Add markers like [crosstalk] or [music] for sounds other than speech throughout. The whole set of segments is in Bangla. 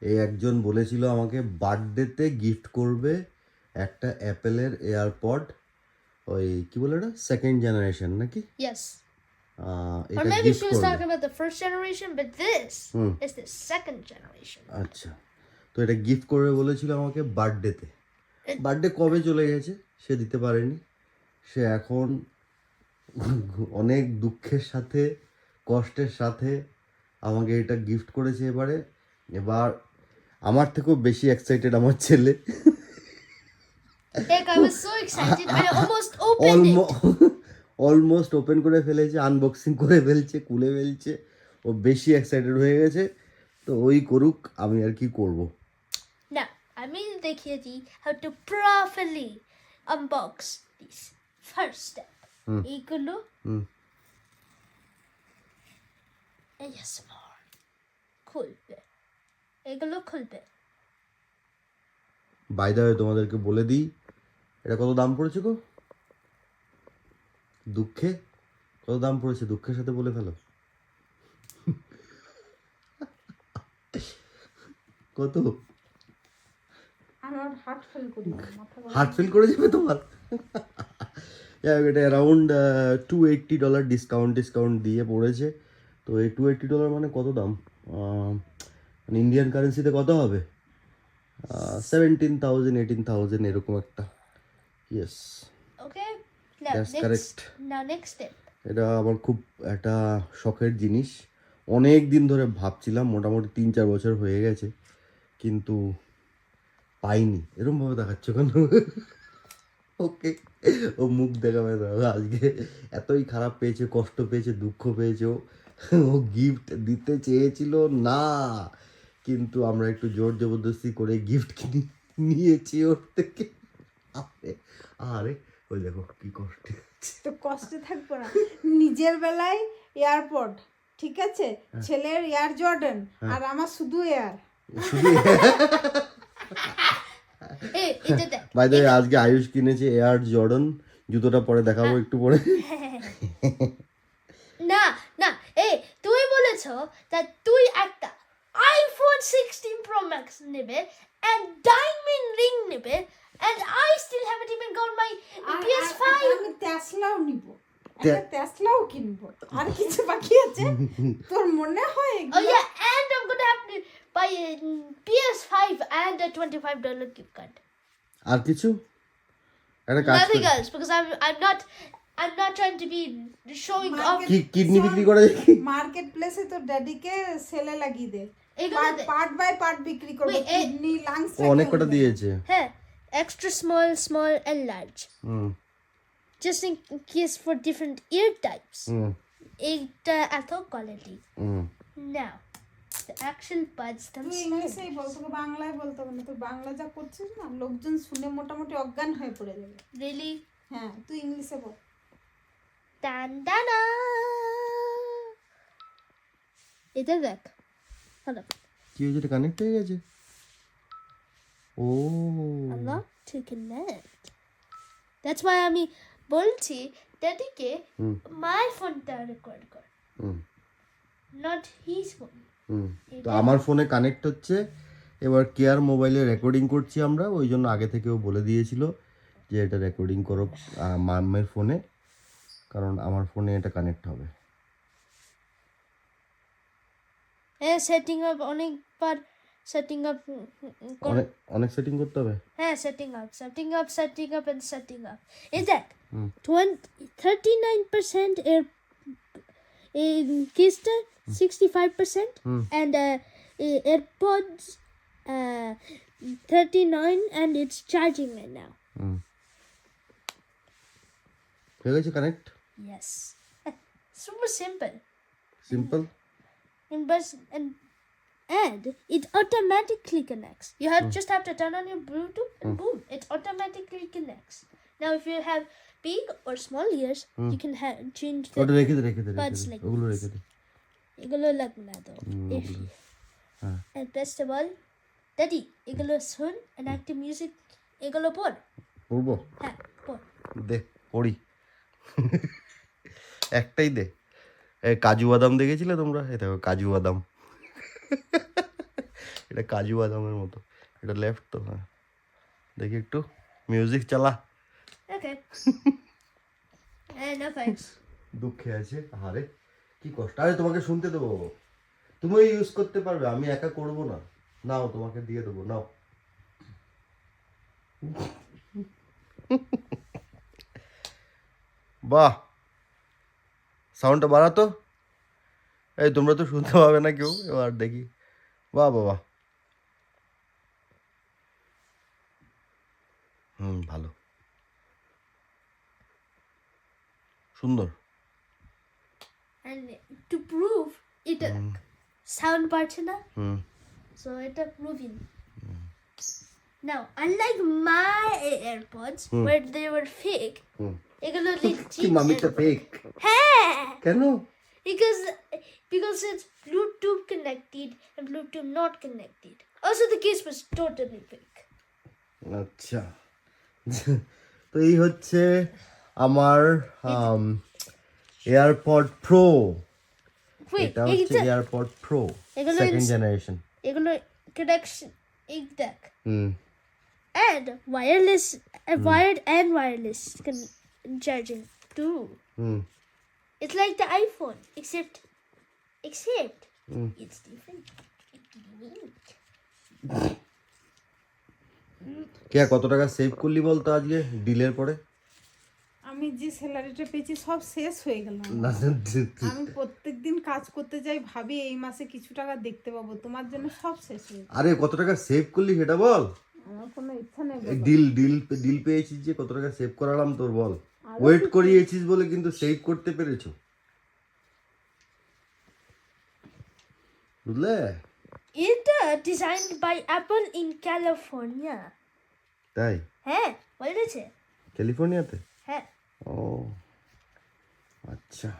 এই একজন বলেছিল আমাকে বার্থডেতে গিফট করবে একটা অ্যাপেলের এয়ারপড ওই কি বলে এটা সেকেন্ড জেনারেশন নাকি. আহ, Or maybe she was talking about the first generation, but this is the second generation. আচ্ছা। তো এটা গিফট করবে বলেছিল আমাকে বার্থডেতে। বার্থডে কবে চলে গেছে সে দিতে পারেনি। সে এখন অনেক দুঃখের সাথে কষ্টের সাথে আমাকে এটা গিফট করেছে এবারে। এবার আমার থেকেও বেশি এক্সাইটেড আমার ছেলে. অলমোস্ট ওপেন [laughs] করে ফেলেছে আনবক্সিং করে ফেলছে খুলে ফেলছে। ও বেশি এক্সাইটেড হয়ে গেছে। তো ওই করুক আমি আর কি করব। The kitty how to properly unbox this first step. এগুলো হুম। ASMR খুলবে। এগুলো খুলবে। বাই দা তোমাদেরকে বলে দিই এটা কত দাম পড়েছে গো? দুঃখে? কত দাম পড়েছে? দুঃখের সাথে বলে ফেলো। কত? হার্ট ফেল করি মাথা গরম। হার্ট ফিল করে যাবে তোমার? এটা around two eighty dollar discount discount দিয়ে পড়েছে। তো এই টু এইট্টি ডলার মানে কত দাম? আহ, ইন্ডিয়ান কারেন্সিতে কত হবে? সেভেন্টিন থাউজেন্ড এইটিন থাউজেন্ড এরকম একটা। Yes next step. এটা আমার খুব একটা শখের জিনিস। অনেক দিন ধরে ভাবছিলাম মোটামুটি তিন চার বছর হয়ে গেছে কিন্তু পাইনি। এরকমভাবে দেখাচ্ছ কেন? ওকে ও মুখ দেখাবে ও আজকে এতই খারাপ পেয়েছে কষ্ট পেয়েছে দুঃখ পেয়েছে ও গিফট দিতে চেয়েছিল না। কিন্তু আমরা একটু জোর জবরদস্তি করে গিফট কিনে নিয়েছি ওর থেকে। আরে আরে ওই দেখো কি কষ্ট তো কষ্টে থাকব না। নিজের বেলায় এয়ারপোর্ট ঠিক আছে? ছেলের এয়ার জর্ডান আর আমার শুধু এয়ার। বাই দ্য আজকে আয়ুষ কিনেছে এয়ার জর্ডন। জুতোটা পরে দেখাবো একটু পরে। না না এই তুই বলেছ তা তুই একটা আইফোন সিক্সটিন প্রো ম্যাক্স নেবে অ্যান্ড ডায়মন্ড রিং নেবে and I still haven't even got my R- five আমি তেসলাও নিব। একটা তেসলাও কিনবো। আর কিছু বাকি আছে? [laughs] তোর মনে হয় Oh and I'm gonna have to buy a mm, PS5 and a twenty-five dollar gift আর কিছু? একটা কাজ Nothing করি। else because I'm I'm not I'm not trying to be showing off. Kidney বিক্রি করে দেখি মার্কেট প্লেসে তোর ড্যাডিকে সেলে লাগিয়ে দে। পার্ট বাই পার্ট বিক্রি করব কিডনি লাংস অনেক কটা দিয়েছে Hey, extra small, small, and large. Hmm Just in case for different ear types. হুম এটা এত quality. Hmm Now, the actual buds তুই themselves. ইংলিশেই বল তোকে বাংলায় বলতে হবে না তুই বাংলা যা করছিস না লোকজন শুনে মোটামুটি অজ্ঞান হয়ে পড়ে যাবে Really? হ্যাঁ তুই ইংলিশে বল Dan dana. এটা দেখ হলো কি হয়েছে? এটা কানেক্ট হয়ে গেছে? ও। unlock to connect. That's why আমি বলছি ড্যাডিকে মাই ফোনটা রেকর্ড কর। নট হিজ ফোন তো আমার ফোনে কানেক্ট হচ্ছে। এবার কেয়ার মোবাইলে রেকর্ডিং করছি আমরা। ওই জন্য আগে থেকেও বলে দিয়েছিল যে এটা রেকর্ডিং করো আহ, মাম্মের ফোনে কারণ আমার ফোনে এটা কানেক্ট হবে হ্যাঁ সেটিং আপ অনেকবার সেটিং আপ অনেক অনেক সেটিং করতে হবে হ্যাঁ setting up setting up setting up and setting up এই দেখ hmm. Twenty thirty nine percent এর এই কিসটা sixty five percent hmm. And AirPods thirty nine and it's charging right now hmm হয়ে গেছে connect Yes. [laughs] Super simple. Simple And bus and and it automatically connects. You have just have to turn on your Bluetooth and boom, it automatically connects. Now if you have big or small ears, you can ha- change ওটা the রেখে দে রেখে দে রেখে buds দে like ওগুলো this. রেখে দে এগুলো লাগবে না তো If you- হ্যাঁ And best of all, Daddy, এগুলো শুন and একটা music এগুলো পড় করবো হ্যাঁ পড় দে করি একটাই দে এ কাজু বাদাম দেখেছিলে তোমরা? এই দেখো কাজু বাদাম। এটা কাজু বাদামের মতো। এটা লেফট তো হ্যাঁ। দেখি একটু। মিউজিক চালা। [laughs] Thanks. দুঃখে আছে। আরে কি কষ্ট। আরে তোমাকে শুনতে দেবো তুমিও ইউজ করতে পারবে আমি একা করব না। নাও তোমাকে দিয়ে দেবো নাও। [laughs] বাহ! সাউন্ডটা বাড়াতো এই তোমরা তো শুনতে পাবে না কেউ এবার দেখি বাহ বাবা হুম ভালো সুন্দর to prove it uh, sound hmm so it a. Now, unlike my AirPods, mm. where they were fake, হুম এগুলো কি মামিটা ফেক হ্যাঁ কেন because because it's Bluetooth connected and Bluetooth not connected. Also, the case was totally fake. আচ্ছা তো এই হচ্ছে আমার এয়ারপড প্রো এটা হচ্ছে এয়ারপড প্রো সেকেন্ড জেনারেশন এগুলো connection এই দেখ হুম and wireless uh, wired and wireless charging too. Hmm It's like the iPhone, except except mm. it's different. [laughs] কে কত টাকা সেভ করলি বলতো আজকে? ডিলের পরে? আমি যে স্যালারিটা পেয়েছি সব শেষ হয়ে গেল আমি প্রত্যেকদিন কাজ করতে যাই ভাবি এই মাসে কিছু টাকা দেখতে পাবো। তোমার জন্য সব শেষ হয়ে আরে কত টাকা সেভ করলি সেটা বল। আমার কোনো ইচ্ছা নেই ডিল ডিল ডিল পেয়েছিস যে কত টাকা সেভ করালাম তোর বল। ওয়েট করিয়েছিস বলে কিন্তু সেভ করতে পেরেছ। বুঝলে? এটা uh, by by Apple California তাই? হ্যাঁ বলেছে ক্যালিফোর্নিয়াতে হ্যাঁ। ও আচ্ছা।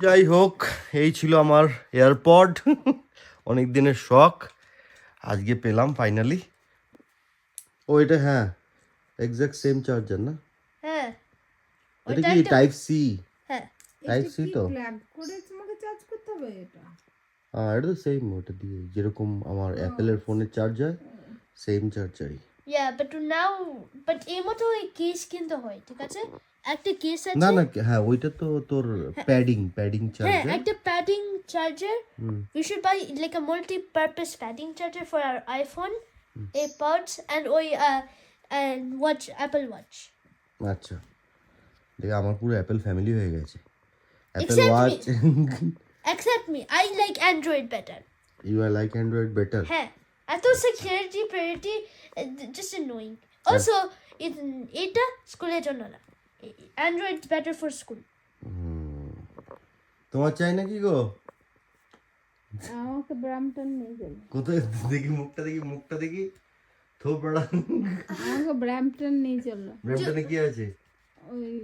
যাই হোক এই ছিল আমার এয়ারপড [laughs] অনেক দিনের শখ। আজকে পেলাম ফাইনালি ও এটা হ্যাঁ। এক্সাক্ট সেম চার্জার না হ্যাঁ এটা কি টাইপ সি হ্যাঁ টাইপ সি তো প্ল্যাগ করে তোমাকে চার্জ করতে হবে এটা হ্যাঁ এটা তো সেম ওটা দিয়ে যেরকম আমার অ্যাপেলের ফোনের চার্জার সেম চার্জারই Yeah, but now but এই মতো ওই কেস কিনতে হয় ঠিক আছে একটা কেস আছে না না হ্যাঁ ওইটা তো তোর প্যাডিং প্যাডিং চার্জার হ্যাঁ একটা padding charger we should buy like a multi-purpose padding charger for our iPhone, AirPods, and ওই uh, and watch Apple Watch. আচ্ছা দেখ আমার পুরো অ্যাপেল ফ্যামিলি হয়ে গেছে Apple watch Except me, I like Android better. You are like Android better Hey, I thought security priority uh, just annoying. Also, it এটা স্কুলের জন্য না Android better for school. তোমার চাই নাকি গো আমাকে ব্রামটন নিয়ে যাবে কোথায় দেখি মুখটা দেখি মুখটা দেখি থোপড়া আমাকে ব্রামটন নিয়ে চলল ব্রেমটনে কি আছে? ওই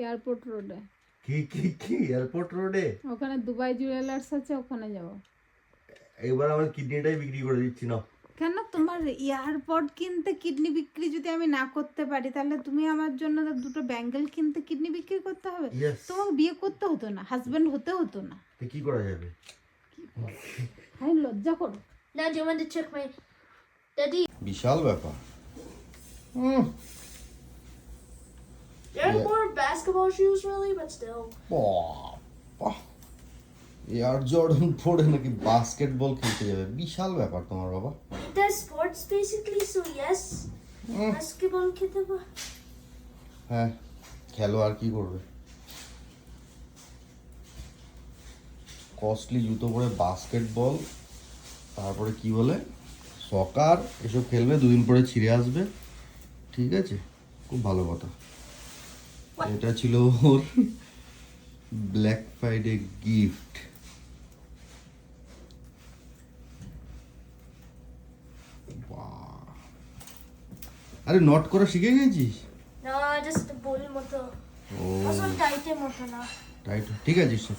এয়ারপোর্ট রোডে কি কি কি? এয়ারপোর্ট রোডে ওখানে দুবাই জুয়েলার্স আছে ওখানে যাব। এবার আমার কিডনিটাই বিক্রি করে দিচ্ছি না কেন? তোমার এয়ারপড কিনতে কিডনি বিক্রি যদি আমি না করতে পারি তাহলে তুমি আমার জন্য দুটো ব্যাঙ্গেল কিনতে কিডনি বিক্রি করতে হবে? তোমাকে বিয়ে করতে হতো না হাজবেন্ড হতে হতো না। কি করা যাবে? আমি লজ্জা করো। you দাদি বিশাল ব্যাপার। হ্যাঁ খেলো আর কি করবে? কস্টলি জুতো পরে বাস্কেটবল তারপরে কি বলে? সকার এসব খেলবে দুদিন পরে ছিঁড়ে আসবে। ঠিক আছে? খুব ভালো কথা। এটা ছিল ওর ব্ল্যাক ফ্রাইডে গিফট আরে নট করা শিখে গেছিস? মতো। ও। মতো না। রাইট ঠিক আছে সব